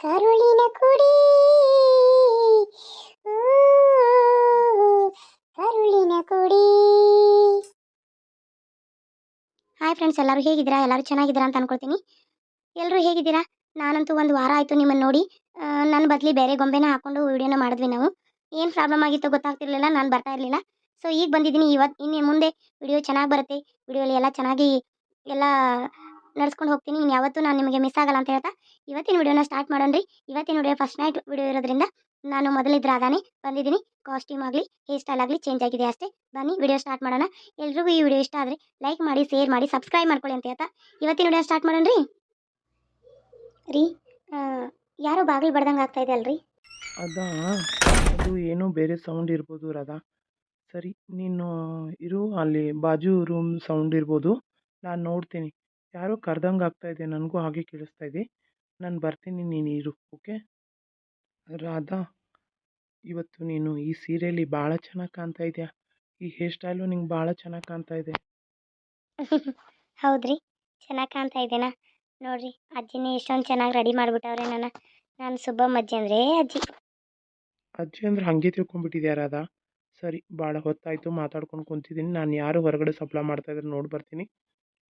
ಕರುಳಿನ ಕುಡಿ. ಕರುಳಿನ ಕುಡಿ. ಹಾಯ್ ಫ್ರೆಂಡ್ಸ್ ಎಲ್ಲರೂ ಹೇಗಿದ್ದೀರಾ? ಎಲ್ಲರೂ ಚೆನ್ನಾಗಿದ್ದೀರಾ ಅಂತ ಅನ್ಕೊಳ್ತೀನಿ. ಎಲ್ಲರೂ ಹೇಗಿದ್ದೀರಾ? ನಾನಂತೂ ಒಂದು ವಾರ ಆಯಿತು ನಿಮ್ಮನ್ನು ನೋಡಿ. ನನ್ನ ಬದಲಿ ಬೇರೆ ಗೊಂಬೆನ ಹಾಕೊಂಡು ವಿಡಿಯೋನ ಮಾಡಿದ್ವಿ ನಾವು. ಏನು ಪ್ರಾಬ್ಲಮ್ ಆಗಿತ್ತು ಗೊತ್ತಾಗ್ತಿರ್ಲಿಲ್ಲ, ನಾನು ಬರ್ತಾ ಇರಲಿಲ್ಲ. ಸೊ ಈಗ ಬಂದಿದ್ದೀನಿ. ಇವತ್ತು ಇನ್ನು ಮುಂದೆ ವಿಡಿಯೋ ಚೆನ್ನಾಗಿ ಬರುತ್ತೆ. ವಿಡಿಯೋಲಿ ಎಲ್ಲ ಚೆನ್ನಾಗಿ, ಎಲ್ಲ ನಡ್ಸ್ಕೊಂಡು ಹೋಗ್ತೀನಿ. ಇನ್ನು ಯಾವತ್ತೂ ನಾನು ನಿಮಗೆ ಮಿಸ್ ಆಗಲ್ಲ ಅಂತ ಹೇಳ್ತಾ, ಇವತ್ತಿನ ವಿಡಿಯೋನ ಸ್ಟಾರ್ಟ್ ಮಾಡೋಣ ರೀ ಇವತ್ತಿನ ವಿಡಿಯೋ ಫಸ್ಟ್ ನೈಟ್ ವಿಡಿಯೋ ಇರೋದ್ರಿಂದ ನಾನು ಮೊದಲಿದ್ರ ಅದಾನೆ ಬಂದಿದ್ದೀನಿ. ಕಾಸ್ಟ್ಯೂಮ್ ಆಗಲಿ ಹೇರ್ ಸ್ಟೈಲ್ ಆಗಲಿ ಚೇಂಜ್ ಆಗಿದೆ ಅಷ್ಟೇ. ಬನ್ನಿ, ವಿಡಿಯೋ ಸ್ಟಾರ್ಟ್ ಮಾಡೋಣ. ಎಲ್ರಿಗೂ ಈ ವಿಡಿಯೋ ಇಷ್ಟ ಆದರೆ ಲೈಕ್ ಮಾಡಿ ಶೇರ್ ಮಾಡಿ ಸಬ್ಸ್ಕ್ರೈಬ್ ಮಾಡ್ಕೊಳ್ಳಿ ಅಂತ ಹೇಳ್ತಾ. ಇವತ್ತಿನ ವಿಡಿಯೋ ಸ್ಟಾರ್ಟ್ ಮಾಡೋಣ ರೀ ರೀ ಯಾರೋ ಬಾಗಿಲು ಬಡ್ದಂಗೆ ಆಗ್ತಾ ಇದೆ ಅಲ್ರಿ? ಅದಾ? ಅದು ಏನೋ ಬೇರೆ ಸೌಂಡ್ ಇರ್ಬೋದು ರಾಧಾ. ಸರಿ, ನೀನು ಇರು, ಅಲ್ಲಿ ಬಾಜು ರೂಮ್ ಸೌಂಡ್ ಇರ್ಬೋದು. ನಾನು ನೋಡ್ತೀನಿ. ಯಾರೋ ಕರ್ದಂಗೆ ಆಗ್ತಾ ಇದೆ ನನಗೂ ಹಾಗೆ ಕೇಳಿಸ್ತಾ ಇದೆ. ನಾನು ಬರ್ತೀನಿ ನೀನು ಇರು ಓಕೆ? ರಾಧಾ ಇವತ್ತು ನೀನು ಈ ಸೀರೆಯಲ್ಲಿ ಭಾಳ ಚೆನ್ನಾಗಿ ಕಾಣ್ತಾ ಇದೆಯಾ? ಈ ಹೇರ್ ಸ್ಟೈಲು ನಿಂಗೆ ಭಾಳ ಚೆನ್ನಾಗಿ ಕಾಣ್ತಾ ಇದೆ. ಹೌದ್ರಿ ಚೆನ್ನಾಗಿ ಕಾಣ್ತಾ ಇದ್ದೇನಾ ನೋಡ್ರಿ ಅಜ್ಜಿನೇ ಎಷ್ಟೊಂದು ಚೆನ್ನಾಗಿ ರೆಡಿ ಮಾಡಿಬಿಟ್ಟವ್ರೆ ನನ್ನ. ನಾನು ಸುಬ್ಬಮ್ಮ ಅಜ್ಜಿ ಅಂದ್ರೆ ಅಜ್ಜಿ. ಅಜ್ಜಿ ಅಂದ್ರೆ ಹಾಗೆ ತಿಳ್ಕೊಂಡ್ಬಿಟ್ಟಿದ್ಯಾ ರಾಧಾ? ಸರಿ ಭಾಳ ಹೊತ್ತಾಯಿತು ಮಾತಾಡ್ಕೊಂಡು ಕುಂತಿದ್ದೀನಿ. ನಾನು ಯಾರು ಹೊರಗಡೆ ಸಪ್ಲ ಮಾಡ್ತಾ ಇದ್ರೆ ನೋಡಿ ಬರ್ತೀನಿ.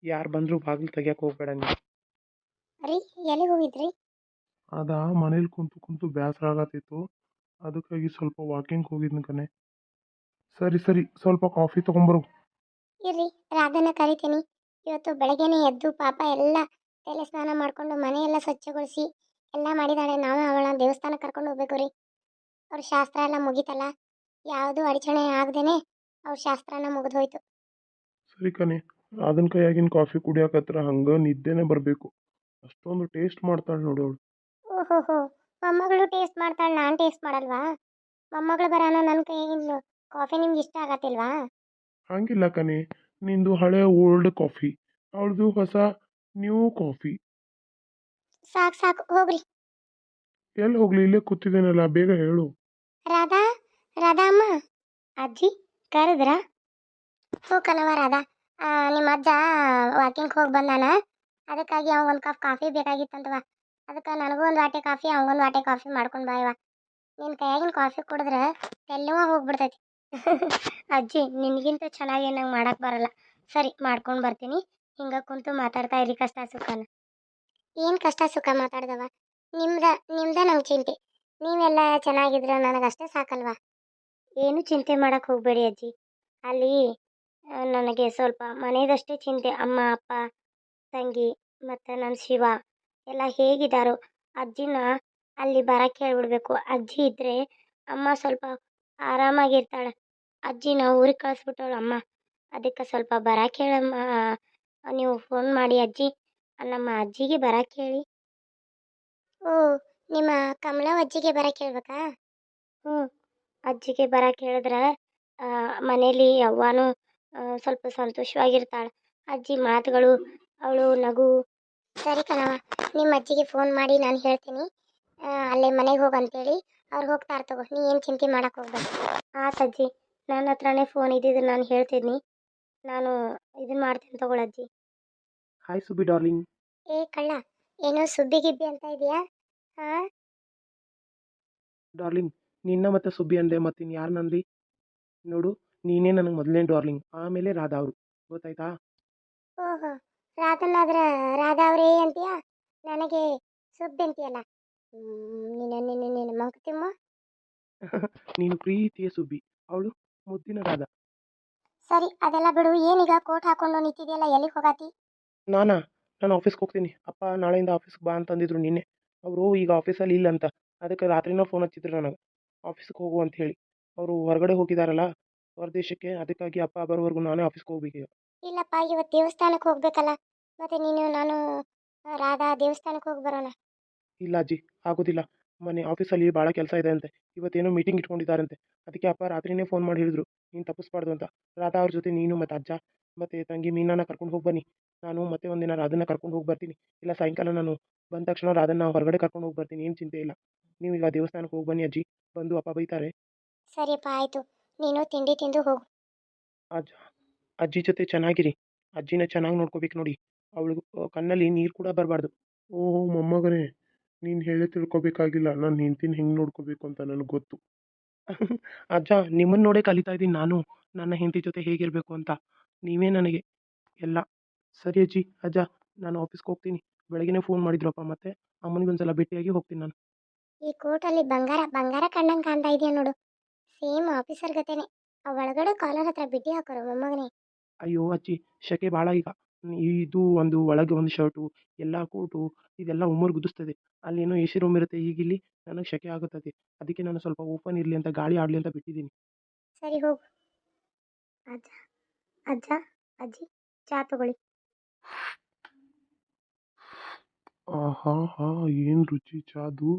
ಯಾರು ಬಂದರೂ ಬಾಗಿಲು ತೆಗಿಯಕ್ಕೆ ಹೋಗ್ಬೇಡ ನೀನು. ರೀ ಎಲ್ಲಿಗೆ ಹೋಗಿದ್ರಿ? ಅದ ಮನೇಲಿ ಕುಂತು ಕುಂತು ಬೇಸರ ಆಗತ್ತಿತ್ತು. ಅದಕ್ಕಾಗಿ ಸ್ವಲ್ಪ ವಾಕಿಂಗ್ ಹೋಗಿದ್ನ ಕಣೆ. ಸರಿ ಸರಿ ಸ್ವಲ್ಪ ಕಾಫಿ ತಗೊಂಬರು. ಇರ್ರಿ ರಾಧನ ಕರಿತೀನಿ. ಇವತ್ತು ಬೆಳಗ್ಗೆನೆ ಎದ್ದು ಪಾಪ ಎಲ್ಲ ತಲೆ ಸ್ನಾನ ಮಾಡ್ಕೊಂಡು ಮನೆಯೆಲ್ಲ ಸ್ವಚ್ಛಗೊಳಿಸಿ ಎಲ್ಲ ಮಾಡಿದಾಳೆ. ನಾವು ಅವಳ ದೇವಸ್ಥಾನಕ್ಕೆ ಕರ್ಕೊಂಡು ಹೋಗ್ಬೇಕು ರೀ. ಅವ್ರ ಶಾಸ್ತ್ರ ಎಲ್ಲ ಮುಗೀತಲ್ಲ? ಯಾವುದು ಅಡಚಣೆ ಆಗದೇನೆ ಅವ್ರ ಶಾಸ್ತ್ರನ ಮುಗಿದೋಯ್ತು ಸರಿ ಕಣೆ ಅದನ್ನ ಕೈಯಾಗಿನ ಕಾಫಿ ಕುಡಿಯಾಕತ್ರ ಹಂಗ ನಿದ್ದೆನೇ ಬರಬೇಕು. ಅಷ್ಟೊಂದು ಟೇಸ್ಟ್ ಮಾಡ್ತಾಳೆ ನೋಡು ಅವಳು. ಓಹೋಹೋ ಮೊಮ್ಮಗಳು ಟೇಸ್ಟ್ ಮಾಡ್ತಾಳೆ ನಾನು ಟೇಸ್ಟ್ ಮಾಡಲ್ವಾ? ಮೊಮ್ಮಗಳು ಬರಾನ ನನ್ನ ಕೈಯಾಗಿನ ಕಾಫಿ ನಿಮ್ಗೆ ಇಷ್ಟ ಆಗತ್ತಿಲ್ವಾ? ಹಂಗಿಲ್ಲ ಕಣೆ ನಿಂದು ಹಳೆ ಓಲ್ಡ್ ಕಾಫಿ ಅವಳದು ಹೊಸ ನ್ಯೂ ಕಾಫಿ. ಸಾಕು ಸಾಕು ಹೋಗ್ರಿ. ಎಲ್ಲಿ ಹೋಗ್ಲಿ ಇಲ್ಲೇ ಕೂತಿದ್ದೇನಲ್ಲ ಬೇಗ ಹೇಳು. ರಾಧಾ ರಾಧಾ ಅಮ್ಮ. ಅಜ್ಜಿ ಕರೆದ್ರಾ? ಹ್ಞೂ ಕಣವ ರಾಧಾ. ನಿಮ್ಮ ಅಜ್ಜ ವಾಕಿಂಗ್ ಹೋಗಿ ಬಂದಾನ. ಅದಕ್ಕಾಗಿ ಒಂದು ಕಪ್ ಕಾಫಿ ಬೇಕಾಗಿತ್ತಂತವ ಅದಕ್ಕೆ ನನಗೂ ಒಂದು ವಾಟೆ ಕಾಫಿ ಅವಂಗೊಂದು ವಾಟೆ ಕಾಫಿ ಮಾಡ್ಕೊಂಡು ಬಾಯವ ನಿನ್ನ ಕೈಯಾಗಿನ ಕಾಫಿ ಕುಡಿದ್ರೆ ಎಲ್ಲವೂ ಹೋಗ್ಬಿಡ್ತೈತಿ. ಅಜ್ಜಿ, ನಿನಗಿಂತ ಚೆನ್ನಾಗಿ ನಂಗೆ ಮಾಡಕ್ಕೆ ಬರಲ್ಲ. ಸರಿ, ಮಾಡ್ಕೊಂಡು ಬರ್ತೀನಿ. ಹಿಂಗೆ ಕುಂತು ಮಾತಾಡ್ತಾ ಇರಿ ಕಷ್ಟ ಸುಖನ. ಏನು ಕಷ್ಟ ಸುಖ ಮಾತಾಡ್ದವ ನಿಮ್ದ ನಿಮ್ದ ನಮ್ಮ ಚಿಂತೆ. ನೀವೆಲ್ಲ ಚೆನ್ನಾಗಿದ್ರೆ ನನಗಷ್ಟೇ ಸಾಕಲ್ವಾ? ಏನು ಚಿಂತೆ ಮಾಡೋಕ್ಕೆ ಹೋಗಬೇಡಿ ಅಜ್ಜಿ. ಅಲ್ಲಿ ನನಗೆ ಸ್ವಲ್ಪ ಮನೆಯದಷ್ಟೇ ಚಿಂತೆ. ಅಮ್ಮ ಅಪ್ಪ ತಂಗಿ ಮತ್ತು ನನ್ನ ಶಿವ ಎಲ್ಲ ಹೇಗಿದ್ದಾರೋ ಅಜ್ಜಿನ ಅಲ್ಲಿ ಬರಕ್ಕೆ ಹೇಳ್ಬಿಡ್ಬೇಕು. ಅಜ್ಜಿ ಇದ್ದರೆ ಅಮ್ಮ ಸ್ವಲ್ಪ ಆರಾಮಾಗಿರ್ತಾಳೆ. ಅಜ್ಜಿನ ಊರಿಗೆ ಕಳಿಸ್ಬಿಟ್ಟವಳು ಅಮ್ಮ. ಅದಕ್ಕೆ ಸ್ವಲ್ಪ ಬರಕ್ಕೆ ಹೇಳಮ್ಮ ನೀವು ಫೋನ್ ಮಾಡಿ ಅಜ್ಜಿ. ನಮ್ಮ ಅಜ್ಜಿಗೆ ಬರಕ್ಕೆ ಹೇಳಿ. ಓ ನಿಮ್ಮ ಕಮಲವ್ವ ಬರಕ್ಕೆ ಹೇಳ್ಬೇಕಾ? ಹ್ಞೂ ಅಜ್ಜಿಗೆ ಬರಕ್ಕೆ ಹೇಳಿದ್ರೆ ಮನೇಲಿ ಅವ್ವಾನು ಆ, ಸ್ವಲ್ಪ ಸಂತೋಷವಾಗಿರ್ತಾಳೆ. ಅಜ್ಜಿ ಮಾತುಗಳು ಅವಳು ನಗು. ಸರಿ ಕಣವ ನಿಮ್ಮ ಅಜ್ಜಿಗೆ ಫೋನ್ ಮಾಡಿ ನಾನು ಹೇಳ್ತೀನಿ. ಅಲ್ಲೇ ಮನೆಗೆ ಹೋಗು ಅಂತೇಳಿ. ಅವ್ರು ಹೋಗ್ತಾರೆ ತಗೋ ನೀ ಏನು ಚಿಂತೆ ಮಾಡಕ್ಕೆ ಹೋಗ್ಬೇಡ. ಆ ಅಜ್ಜಿ ನನ್ನ ಹತ್ರನೇ ಫೋನ್ ಇದ್ದಿದ್ದು ನಾನು ಹೇಳ್ತೀನಿ. ನಾನು ಇದನ್ನ ಮಾಡ್ತೀನಿ ತಗೊಳ್ಳಿ ಅಜ್ಜಿ. ಹಾಯ್ ಸುಬಿ ಡಾರ್ಲಿಂಗ್ ಏ ಕಳ್ಳ ಏನೋ ಸುಬ್ಬಿ ಗಿಬ್ಬಿ ಅಂತ ಇದೆಯಾ? ಹಾಂ ಡಾರ್ಲಿಂಗ್ ನಿನ್ನ ಮತ್ತೆ ಸುಬ್ಬಿ ಅಂದೆ ಮತ್ತೆ ಇನ್ನು ಯಾರು ನಂದಿ? ನೋಡು ನೀನೇ ನನಗೆ ಮೊದಲನೇ ಡಾರ್ಲಿಂಗ್. ಆಮೇಲೆ ರಾಧಾ ಅವರು. ಗೊತ್ತಾಯ್ತಾ? ಓಹೋ ರಾಧನಾದ್ರ ರಾಧಾ ಅವರೇ ಅಂತೀಯಾ? ನನಗೆ ಸುಬ್ಬಿ ಅಂತೀಯಲ್ಲ? ನಿನ್ನ ನಿನ್ನ ಮಂಕುತಿಮ್ಮ ನೀನು ಪ್ರೀತಿಯ ಸುಬ್ಬಿ. ಅವಳು ಮುದ್ದಿನ ರಾಧಾ. ಸರಿ ಅದೆಲ್ಲ ಬಿಡು. ಏನೀಗ ಕೋಟ್ ಹಾಕೊಂಡು ನಿಂತಿದೆಯಲ್ಲ ಎಲ್ಲಿಗೆ ಹೋಗಾತಿ? ನಾನಾ? ನಾನು ಆಫೀಸ್ಗೆ ಹೋಗ್ತೀನಿ. ಅಪ್ಪ ನಾಳೆಯಿಂದ ಆಫೀಸ್ಗೆ ಬಾ ಅಂತಂದಿದ್ರು ನಿನ್ನೆ. ಅವರು ಈಗ ಆಫೀಸಲ್ಲಿ ಇಲ್ಲ ಅಂತ. ಅದಕ್ಕೆ ರಾತ್ರಿನೂ ಫೋನ್ ಹಚ್ಚಿದ್ರು ನನಗೆ. ಆಫೀಸ್ಗೆ ಹೋಗು ಅಂತ ಹೇಳಿ. ಅವರು ಹೊರಗಡೆ ಹೋಗಿದಾರಲ್ಲ ಹೊರದೇಶಕ್ಕೆ ಅದಕ್ಕಾಗಿ ಅಪ್ಪ ಬರೋವರೆಗೂ ನಾನೇ ಆಫೀಸ್ಗೆ ಹೋಗ್ಬೇಕು ಇಲ್ಲಪ್ಪ ಇವತ್ತು ದೇವಸ್ಥಾನಕ್ಕೆ ಹೋಗ್ಬೇಕಲ್ಲ. ಮತ್ತೆ ನೀನು ನಾನು ರಾಧಾ ದೇವಸ್ಥಾನಕ್ಕೆ ಹೋಗಿ ಬರೋಣ. ಇಲ್ಲ ಅಜ್ಜಿ ಆಗೋದಿಲ್ಲ. ಮನೆ ಆಫೀಸಲ್ಲಿ ಭಾಳ ಕೆಲಸ ಇದೆ ಅಂತೆ. ಇವತ್ತೇನೋ ಮೀಟಿಂಗ್ ಇಟ್ಕೊಂಡಿದ್ದಾರಂತೆ. ಅದಕ್ಕೆ ಅಪ್ಪ ರಾತ್ರಿನೇ ಫೋನ್ ಮಾಡಿ ಹೇಳಿದ್ರು. ನೀನು ತಪ್ಪಿಸ್ಬಾರ್ದು ಅಂತ. ರಾಧಾ ಅವ್ರ ಜೊತೆ ನೀನು ಮತ್ತು ಅಜ್ಜ ಮತ್ತು ತಂಗಿ ಮೀನಾನ ಕರ್ಕೊಂಡು ಹೋಗಿ ಬನ್ನಿ. ನಾನು ಮತ್ತೆ ಒಂದಿನ ರಾಧನ್ನ ಕರ್ಕೊಂಡು ಹೋಗಿ ಬರ್ತೀನಿ. ಇಲ್ಲ ಸಾಯಂಕಾಲ ನಾನು ಬಂದ ತಕ್ಷಣ ರಾಧನ್ನ ಹೊರಗಡೆ ಕರ್ಕೊಂಡು ಹೋಗಿ ಬರ್ತೀನಿ. ಏನು ಚಿಂತೆ ಇಲ್ಲ. ನೀವು ಈಗ ದೇವಸ್ಥಾನಕ್ಕೆ ಹೋಗಿ ಬನ್ನಿ ಅಜ್ಜಿ. ಬಂದು ಅಪ್ಪ ಬೈತಾರೆ. ಸರಿಯಪ್ಪ ಆಯಿತು. ನೀನು ತಿಂಡಿ ತಿಂದು ಹೋಗು. ಅಜ್ಜ ಅಜ್ಜಿ ಜೊತೆ ಚೆನ್ನಾಗಿರಿ. ಅಜ್ಜಿನ ಚೆನ್ನಾಗಿ ನೋಡ್ಕೋಬೇಕು ನೋಡಿ. ಅವಳು ಕಣ್ಣಲ್ಲಿ ನೀರು ಕೂಡ ಬರಬಾರ್ದು. ಓಹೋ ಮೊಮ್ಮಗನೇ. ನೀನು ಹೇಳಿ ತಿಳ್ಕೊಬೇಕಾಗಿಲ್ಲ. ನಾನು ಹೆಂಡ್ತಿನ ಹೆಂಗೆ ನೋಡ್ಕೋಬೇಕು ಅಂತ ನನಗೆ ಗೊತ್ತು. ಅಜ್ಜ ನಿಮ್ಮನ್ನು ನೋಡೇ ಕಲಿತಾ ಇದ್ದೀನಿ ನಾನು. ನನ್ನ ಹೆಂಡತಿ ಜೊತೆ ಹೇಗಿರಬೇಕು ಅಂತ. ನೀವೇ ನನಗೆ ಎಲ್ಲ. ಸರಿ ಅಜ್ಜಿ ಅಜ್ಜ ನಾನು ಆಫೀಸ್ಗೆ ಹೋಗ್ತೀನಿ. ಬೆಳಗ್ಗೆನೇ ಫೋನ್ ಮಾಡಿದ್ರಪ್ಪ ಮತ್ತೆ. ಅಮ್ಮನಿಗೆ ಒಂದ್ಸಲ ಭೇಟಿಯಾಗಿ ಹೋಗ್ತೀನಿ ನಾನು. ಈ ಕೋಟಲ್ಲಿ ಬಂಗಾರ ಬಂಗಾರ ಕಣ್ಣಂಗೆ ಕಾಣ್ತಾ ಇದೆಯಾ ನೋಡು. ಸೇಮ್ ಆಫೀಸರ್ ಗತೆನೆ. ಆ ಒಳಗಡೆ ಕಾಲರ್ ಹತ್ರ ಬಿಟ್ಟಿ ಹಾಕೋರು ಮೊಮ್ಮಗನೇ. ಅಯ್ಯೋ ಅಜ್ಜಿ ಶಕೆ ಭಾಳ ಈಗ. ಇದು ಒಂದು ಒಳಗೆ ಒಂದು ಶರ್ಟು ಎಲ್ಲ ಕೋಟು ಇದೆಲ್ಲ ಉಮರ್ ಗುದಿಸ್ತದೆ. ಅಲ್ಲೇನೋ ಎ ಸಿ ರೂಮ್ ಇರುತ್ತೆ ಈಗ ಇಲ್ಲಿ ನನಗೆ ಶಕೆ ಆಗುತ್ತದೆ. ಅದಕ್ಕೆ ನಾನು ಸ್ವಲ್ಪ ಓಪನ್ ಇರಲಿ ಅಂತ ಗಾಳಿ ಆಡಲಿ ಅಂತ ಬಿಟ್ಟಿದ್ದೀನಿ. ಸರಿ ಹೋಗು. ಅಜ್ಜ ಅಜ್ಜ ಅಜ್ಜಿ ಚಾ ತಗೊಳ್ಳಿ. ಆಹಾ ಹಾ ಏನು ರುಚಿ ಚಾದು.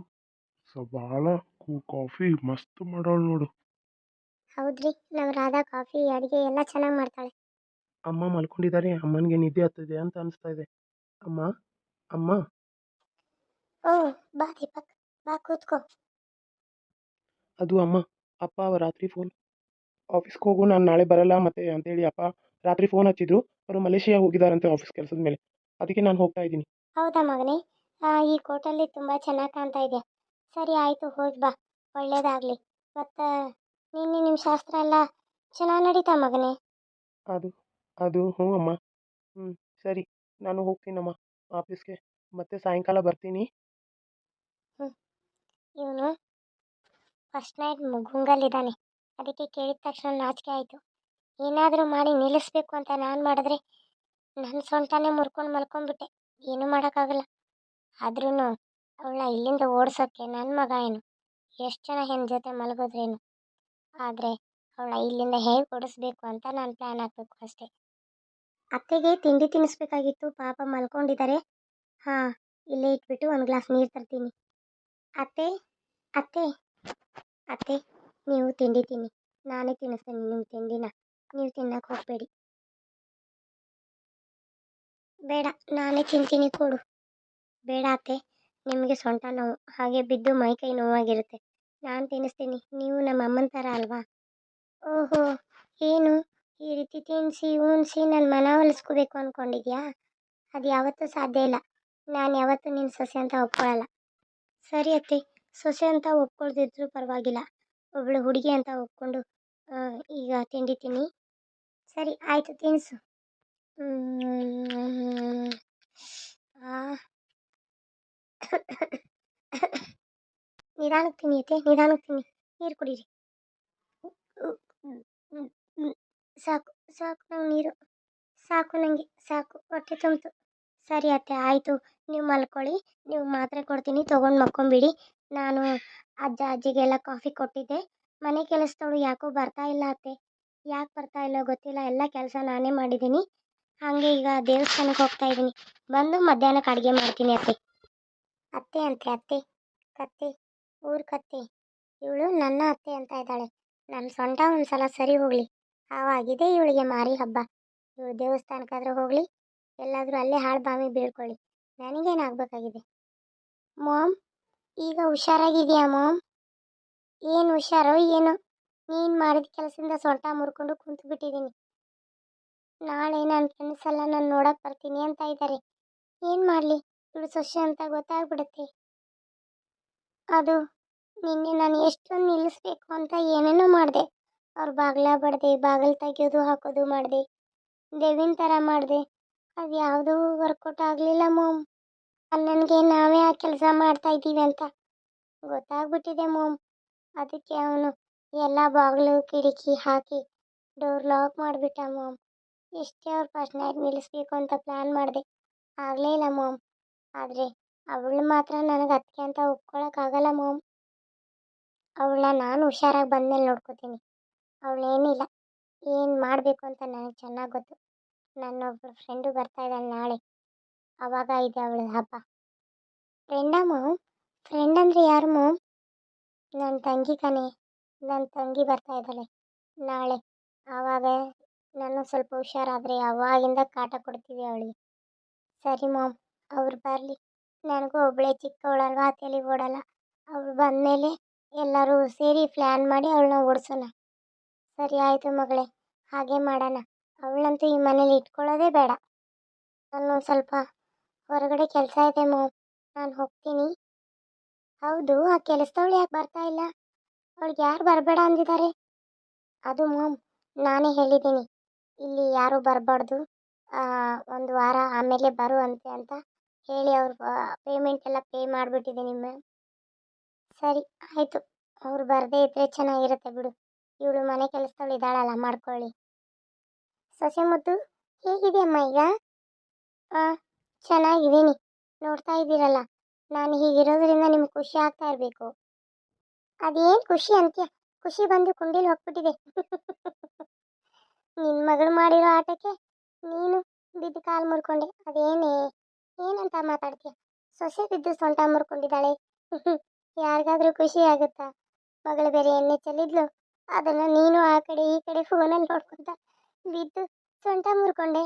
ಸ ಭಾಳ ಕಾಫಿ ಮಸ್ತ್ ಮಾಡೋಳು ನೋಡು. ಹೌದ್ರಿ ನಮ್ಮ ರಾಧಾ ಕಾಫಿ ಅಡುಗೆ ಎಲ್ಲ ಚೆನ್ನಾಗಿ ಮಾಡ್ತಾಳೆ. ಅಮ್ಮ ಮಲ್ಕೊಂಡಿದ್ದಾರೆ ಅಮ್ಮನಿಗೆ ನಿದ್ದೆ ಹತ್ತಿದೆ ಅಂತ ಅನಿಸ್ತಾ ಇದೆ. ಅಮ್ಮ ಅಮ್ಮ. ಓ ಬಾ ದೀಪಕ್ ಬಾ ಕೂತ್ಕೋ. ಅದು ಅಮ್ಮ ಅಪ್ಪ ಅವ ರಾತ್ರಿ ಫೋನ್ ಆಫೀಸ್ಗೆ ಹೋಗು ನಾನು ನಾಳೆ ಬರಲ್ಲ ಮತ್ತೆ ಅಂತೇಳಿ ಅಪ್ಪ ರಾತ್ರಿ ಫೋನ್ ಹಚ್ಚಿದ್ರು. ಅವರು ಮಲೇಷಿಯಾ ಹೋಗಿದ್ದಾರಂತೆ ಆಫೀಸ್ ಕೆಲಸದ ಮೇಲೆ. ಅದಕ್ಕೆ ನಾನು ಹೋಗ್ತಾ ಇದ್ದೀನಿ. ಹೌದಾ ಮಗನೇ? ಆ, ಈ ಕೋಟಲ್ಲಿ ತುಂಬ ಚೆನ್ನಾಗಿ ಕಾಣ್ತಾ ಇದೆ. ಸರಿ ಆಯಿತು ಹೋಗಿ ಬಾ. ಒಳ್ಳೇದಾಗಲಿ. ಮತ್ತು ನಿನ್ನೆ ನಿಮ್ಮ ಶಾಸ್ತ್ರ ಎಲ್ಲ ಚೆನ್ನಾಗಿ ನಡೀತಾ ಮಗನೇ? ಅದು ಅದು ಹ್ಞೂ ಅಮ್ಮ. ಹ್ಞೂ ಸರಿ ನಾನು ಹೋಗ್ತೀನಮ್ಮ ಆಫೀಸ್ಗೆ. ಮತ್ತೆ ಸಾಯಂಕಾಲ ಬರ್ತೀನಿ. ಇವನು ಫಸ್ಟ್ ನೈಟ್ ಗುಂಗಲ್ಲಿದ್ದಾನೆ ಅದಕ್ಕೆ ಕೇಳಿದ ತಕ್ಷಣ ನಾಚಿಕೆ ಆಯಿತು. ಏನಾದರೂ ಮಾಡಿ ನಿಲ್ಲಿಸ್ಬೇಕು ಅಂತ ನಾನು ಮಾಡಿದ್ರೆ ನನ್ನ ಸೊಂಟನೇ ಮುರ್ಕೊಂಡು ಮಲ್ಕೊಂಡ್ಬಿಟ್ಟೆ ಏನೂ ಮಾಡೋಕ್ಕಾಗಲ್ಲ. ಆದ್ರೂ ಅವಳ ಇಲ್ಲಿಂದ ಓಡಿಸೋಕ್ಕೆ ನನ್ನ ಮಗ ಏನು? ಎಷ್ಟು ಜನ ಹೆಣ್ಣು ಜೊತೆ ಮಲಗೋದ್ರೇನು? ಆದರೆ ಅವಳ ಇಲ್ಲಿಂದ ಹೇಗೆ ಓಡಿಸ್ಬೇಕು ಅಂತ ನಾನು ಪ್ಲ್ಯಾನ್ ಹಾಕಬೇಕು ಅಷ್ಟೇ. ಅತ್ತೆಗೆ ತಿಂಡಿ ತಿನ್ನಿಸ್ಬೇಕಾಗಿತ್ತು, ಪಾಪ ಮಲ್ಕೊಂಡಿದ್ದಾರೆ ಹಾಂ, ಇಲ್ಲೇ ಇಟ್ಬಿಟ್ಟು ಒಂದು ಗ್ಲಾಸ್ ನೀರು ತರ್ತೀನಿ. ಅತ್ತೆ ಅತ್ತೆ ಅತ್ತೆ, ನೀವು ತಿಂಡಿ ತಿನ್ನಿ. ನಾನೇ ತಿನ್ನಿಸ್ತೀನಿ ನಿಮ್ಮ ತಿಂಡಿನ. ನೀವು ತಿನ್ನಕ್ಕೆ ಹೋಗಬೇಡಿ. ಬೇಡ, ನಾನೇ ತಿಂತೀನಿ ಕೊಡು. ಬೇಡ ಅತ್ತೆ, ನಿಮಗೆ ಸೊಂಟ ನೋವು. ಹಾಗೆ ಬಿದ್ದು ಮೈಕೈ ನೋವಾಗಿರುತ್ತೆ. ನಾನು ತಿನ್ನಿಸ್ತೀನಿ. ನೀವು ನಮ್ಮ ಅಮ್ಮನ ಥರ ಅಲ್ವಾ? ಓಹೋ, ಏನು? ಈ ರೀತಿ ತಿನ್ನಿಸಿ ಉಣಿಸಿ ನನ್ನ ಮನ ಒಲಿಸ್ಕೋಬೇಕು ಅಂದ್ಕೊಂಡಿದ್ಯಾ ಅದು ಯಾವತ್ತೂ ಸಾಧ್ಯ ಇಲ್ಲ. ನಾನು ಯಾವತ್ತೂ ನಿನ್ನ ಸೊಸೆ ಅಂತ ಒಪ್ಕೊಳ್ಳಲ್ಲ ಸರಿ ಅತ್ತೆ, ಸೊಸೆ ಅಂತ ಒಪ್ಕೊಳ್ದಿದ್ರು ಪರವಾಗಿಲ್ಲ. ಒಬ್ಬಳು ಹುಡುಗಿ ಅಂತ ಒಪ್ಕೊಂಡು ಈಗ ತಿಂಡಿ ತಿನ್ನಿ. ಸರಿ, ಆಯಿತು ತಿನ್ನಿಸು ನಿಧಾನಕ್ಕೆ ತಿನ್ನಿ ಐತೆ ನಿಧಾನಕ್ಕೆ ತಿನ್ನಿ. ನೀರು ಕುಡೀರಿ. ಸಾಕು ಸಾಕು ನಾವು ನೀರು. ಸಾಕು ನನಗೆ ಸಾಕು. ಹೊಟ್ಟೆ ತುಂಬಿತು. ಸರಿ ಅತ್ತೆ, ಆಯಿತು. ನೀವು ಮಲ್ಕೊಳ್ಳಿ, ನೀವು ಮಾತ್ರೆ ಕೊಡ್ತೀನಿ, ತೊಗೊಂಡು ಮಕ್ಕೊಂಬಿಡಿ ನಾನು ಅಜ್ಜ, ಅಜ್ಜಿಗೆಲ್ಲ ಕಾಫಿ ಕೊಟ್ಟಿದ್ದೆ. ಮನೆ ಕೆಲಸದವಳು ಯಾಕೋ ಬರ್ತಾ ಇಲ್ಲ ಅತ್ತೆ. ಯಾಕೆ ಬರ್ತಾ ಇಲ್ಲ ಗೊತ್ತಿಲ್ಲ, ಎಲ್ಲ ಕೆಲಸ ನಾನೇ ಮಾಡಿದ್ದೀನಿ. ಹಾಗೆ ಈಗ ದೇವಸ್ಥಾನಕ್ಕೆ ಹೋಗ್ತಾ ಇದ್ದೀನಿ. ಬಂದು ಮಧ್ಯಾಹ್ನಕ್ಕೆ ಅಡುಗೆ ಮಾಡ್ತೀನಿ ಅತ್ತೆ. ಅತ್ತೆ ಅಂತೆ, ಅತ್ತೆ ಕತ್ತೆ ಊರ್ ಕತ್ತೆ ಇವಳು ನನ್ನ ಅತ್ತೆ ಅಂತ ಇದ್ದಾಳೆ. ನನ್ನ ಸೊಂಟ ಒಂದು ಸಲ ಸರಿ ಹೋಗ್ಲಿ. ಆವಾಗಿದೆ ಇವಳಿಗೆ ಮಾರಿ ಹಬ್ಬ. ಇವಳು ದೇವಸ್ಥಾನಕ್ಕಾದ್ರೂ ಹೋಗಲಿ, ಎಲ್ಲಾದರೂ ಅಲ್ಲೇ ಹಾಳು ಬಾವಿ ಬೀಳ್ಕೊಳ್ಳಿ. ನನಗೇನಾಗಬೇಕಾಗಿದೆ ಮಾಮ್, ಈಗ ಹುಷಾರಾಗಿದೆಯಾ ಮಾಮ್? ಏನು ಹುಷಾರೋ ಏನೋ? ನೀನು ಮಾಡಿದ ಕೆಲಸದಿಂದ ಸೊಂಟ ಮುರ್ಕೊಂಡು ಕುಂತು ಬಿಟ್ಟಿದ್ದೀನಿ ನಾಳೆ ನನ್ನ ಫ್ರೆಂಡ್ಸ್ ಎಲ್ಲ ನಾನು ನೋಡಕ್ಕೆ ಬರ್ತೀನಿ ಅಂತ ಇದ್ದಾರೆ ಏನು ಮಾಡಲಿ? ಇವಳು ಸೊಸೆ ಅಂತ ಗೊತ್ತಾಗ್ಬಿಡುತ್ತೆ. ಅದು ನಿನ್ನೆ ನಾನು ಎಷ್ಟೊಂದು ನಿಲ್ಲಿಸ್ಬೇಕು ಅಂತ ಏನೇನೋ ಮಾಡಿದೆ. ಅವ್ರು ಬಾಗಿಲ ಬಡ್ದೆ, ಬಾಗಿಲು ತೆಗಿಯೋದು, ಹಾಕೋದು ಮಾಡಿದೆ. ದೇವಿನ ಥರ ಮಾಡಿದೆ. ಅದು ಯಾವುದೂ ವರ್ಕೌಟ್ ಆಗಲಿಲ್ಲ ಮಾಮ್. ನನಗೆ ನಾವೇ ಆ ಕೆಲಸ ಮಾಡ್ತಾ ಇದ್ದೀವಿ ಅಂತ ಗೊತ್ತಾಗ್ಬಿಟ್ಟಿದೆ ಮೋಮ್. ಅದಕ್ಕೆ ಅವನು ಎಲ್ಲ ಬಾಗಿಲು ಕಿಟಕಿ ಹಾಕಿ ಡೋರ್ ಲಾಕ್ ಮಾಡಿಬಿಟ್ಟ ಮಾಮ್. ಎಷ್ಟೇ ಅವ್ರು ಫಸ್ಟ್ ನೈಟ್ ನಿಲ್ಲಿಸ್ಬೇಕು ಅಂತ ಪ್ಲ್ಯಾನ್ ಮಾಡಿದೆ. ಆಗಲೇ ಇಲ್ಲ ಮಾಮ್. ಆದರೆ ಅವಳು ಮಾತ್ರ ನನಗೆ ಅತ್ತಿಗೆ ಅಂತ ಒಪ್ಕೊಳ್ಳೋಕ್ಕಾಗಲ್ಲ ಮಾಮ್. ಅವಳನ್ನ ನಾನು ಹುಷಾರಾಗಿ ಬಂದಮೇಲೆ ನೋಡ್ಕೋತೀನಿ. ಅವಳೇನಿಲ್ಲ. ಏನು ಮಾಡಬೇಕು ಅಂತ ನನಗೆ ಚೆನ್ನಾಗಿ ಗೊತ್ತು. ನನ್ನೊಬ್ಬಳು ಫ್ರೆಂಡು ಬರ್ತಾ ಇದ್ದಾಳೆ ನಾಳೆ. ಅವಾಗ ಇದೆ ಅವಳ ಹಬ್ಬ. ಫ್ರೆಂಡಾ ಮಾಮ್? ಫ್ರೆಂಡ್ ಅಂದರೆ ಯಾರು ಮಾಮ್? ನನ್ನ ತಂಗಿ ಕಣೆ. ನನ್ನ ತಂಗಿ ಬರ್ತಾ ಇದ್ದಾಳೆ ನಾಳೆ. ಆವಾಗ ನಾನು ಸ್ವಲ್ಪ ಹುಷಾರಾದರೆ ಅವಾಗಿಂದ ಕಾಟ ಕೊಡ್ತೀವಿ ಅವಳಿಗೆ. ಸರಿ ಮಾಮ್, ಅವ್ರು ಬರಲಿ. ನನಗೂ ಒಬ್ಬಳೇ ಚಿಕ್ಕವಳಲ್ವಾ ತಲೆ ಓಡಲ್ಲ. ಅವಳು ಬಂದಮೇಲೆ ಎಲ್ಲರೂ ಸೇರಿ ಪ್ಲ್ಯಾನ್ ಮಾಡಿ ಅವಳನ್ನ ಓಡಿಸೋಣ. ಸರಿ ಆಯಿತು ಮಗಳೇ, ಹಾಗೆ ಮಾಡೋಣ. ಅವಳಂತೂ ಈ ಮನೇಲಿ ಇಟ್ಕೊಳ್ಳೋದೇ ಬೇಡ. ನಾನು ಸ್ವಲ್ಪ ಹೊರಗಡೆ ಕೆಲಸ ಇದೆ ಮೋ, ನಾನು ಹೋಗ್ತೀನಿ. ಹೌದು, ಆ ಕೆಲಸದವಳು ಯಾಕೆ ಬರ್ತಾ ಇಲ್ಲ? ಅವಳಿಗೆ ಯಾರು ಬರಬೇಡ ಅಂದಿದ್ದಾರೆ? ಅದು ಮಾಮ್, ನಾನೇ ಹೇಳಿದ್ದೀನಿ. ಇಲ್ಲಿ ಯಾರೂ ಬರಬಾರ್ದು. ಒಂದು ವಾರ ಆಮೇಲೆ ಬರುವಂತೆ ಅಂತ. ಹೇಳಿ ಅವ್ರು ಪೇಮೆಂಟ್ ಎಲ್ಲ ಪೇ ಮಾಡಿಬಿಟ್ಟಿದ್ದೀನಿ ಮ್ಯಾಮ್ ಸರಿ, ಆಯಿತು. ಅವ್ರು ಬರದೇ ಇದ್ದರೆ ಚೆನ್ನಾಗಿರುತ್ತೆ ಬಿಡು. ಇವಳು ಮನೆ ಕೆಲಸದವಳು ಇದ್ದಾಳಲ್ಲ, ಮಾಡ್ಕೊಳ್ಳಿ. ಸೊಸೆ ಮುದ್ದು ಹೇಗಿದೆಯಮ್ಮ ಈಗ? ಹಾಂ ಚೆನ್ನಾಗಿದ್ದೀನಿ. ನೋಡ್ತಾ ಇದ್ದೀರಲ್ಲ, ನಾನು ಹೀಗಿರೋದ್ರಿಂದ ನಿಮ್ಗೆ ಖುಷಿ ಆಗ್ತಾ ಇರಬೇಕು. ಅದೇನು ಖುಷಿ ಅಂತ್ಯ? ಖುಷಿ ಬಂದು ಕುಂಡಿಲಿ ಹೋಗ್ಬಿಟ್ಟಿದೆ. ನಿನ್ನ ಮಗಳು ಮಾಡಿರೋ ಆಟಕ್ಕೆ ನೀನು ಬಿದ್ದು ಕಾಲು ಮುರ್ಕೊಂಡೆ. ಅದೇನೇ? ಏನಂತ ಮಾತಾಡ್ತೀಯ? ಸೊಸೆ ಬಿದ್ದು ಸೊಂಟ ಮುರ್ಕೊಂಡಿದ್ದಾಳೆ. ಯಾರಿಗಾದ್ರೂ ಖುಷಿ ಆಗುತ್ತಾ? ಮಗಳು ಬೇರೆ ಎಣ್ಣೆ ಚೆಲ್ಲಿದ್ಲು. ಅದನ್ನು ನೀನು ಆ ಕಡೆ ಈ ಕಡೆ ಫೋನಲ್ಲಿ ನೋಡ್ಕೊಂತ ಬಿದ್ದು ಸೊಂಟ ಮುರ್ಕೊಂಡೆ.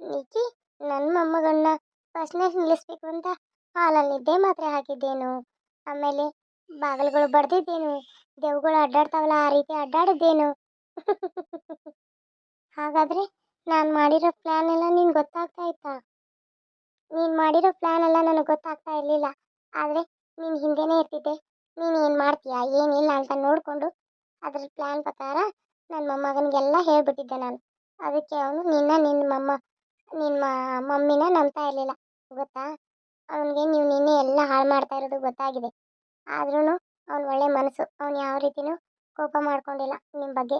ನಿಕ್ಕಿ ನನ್ನ ಮೊಮ್ಮಗನ್ನ ಫಸ್ಟ್ನೇ ನಿಲ್ಲಿಸ್ಬೇಕು ಅಂತ ಹಾಲಲ್ಲಿ ನಿದ್ದೆ ಮಾತ್ರ ಹಾಕಿದ್ದೇನು. ಆಮೇಲೆ ಬಾಗಿಲುಗಳು ಬಡ್ದಿದ್ದೇನು. ದೇವ್ಗಳು ಅಡ್ಡಾಡ್ತಾವಲ್ಲ ಆ ರೀತಿ ಅಡ್ಡಾಡಿದ್ದೇನು. ಹಾಗಾದರೆ ನಾನು ಮಾಡಿರೋ ಪ್ಲ್ಯಾನ್ ಎಲ್ಲ ನಿನ್ಗೆ ಗೊತ್ತಾಗ್ತಾ ಇತ್ತಾ? ನೀನು ಮಾಡಿರೋ ಪ್ಲಾನ್ ಎಲ್ಲ ನನಗೆ ಗೊತ್ತಾಗ್ತಾ ಇರಲಿಲ್ಲ. ಆದರೆ ನೀನು ಹಿಂದೆನೇ ಇರ್ತಿದ್ದೆ. ನೀನು ಏನು ಮಾಡ್ತೀಯಾ? ಏನಿಲ್ಲ ಅಂತ ನೋಡಿಕೊಂಡು ಅದ್ರ ಪ್ಲ್ಯಾನ್ ಪ್ರಕಾರ ನನ್ನ ಮೊಮ್ಮಗನಿಗೆಲ್ಲ ಹೇಳ್ಬಿಟ್ಟಿದ್ದೆ ನಾನು. ಅದಕ್ಕೆ ಅವನು ನಿನ್ನ ನಿನ್ನ ಮಮ್ಮ ನಿಮ್ಮ ಮಮ್ಮಿನ ನಂಬ್ತಾ ಇರಲಿಲ್ಲ. ಗೊತ್ತಾ? ಅವನಿಗೆ ನೀವು ನಿನ್ನೆ ಎಲ್ಲ ಹಾಳು ಮಾಡ್ತಾ ಇರೋದು ಗೊತ್ತಾಗಿದೆ. ಆದ್ರೂ ಅವ್ನು ಒಳ್ಳೆ ಮನಸ್ಸು. ಅವ್ನು ಯಾವ ರೀತಿನೂ ಕೋಪ ಮಾಡ್ಕೊಂಡಿಲ್ಲ ನಿಮ್ಮ ಬಗ್ಗೆ.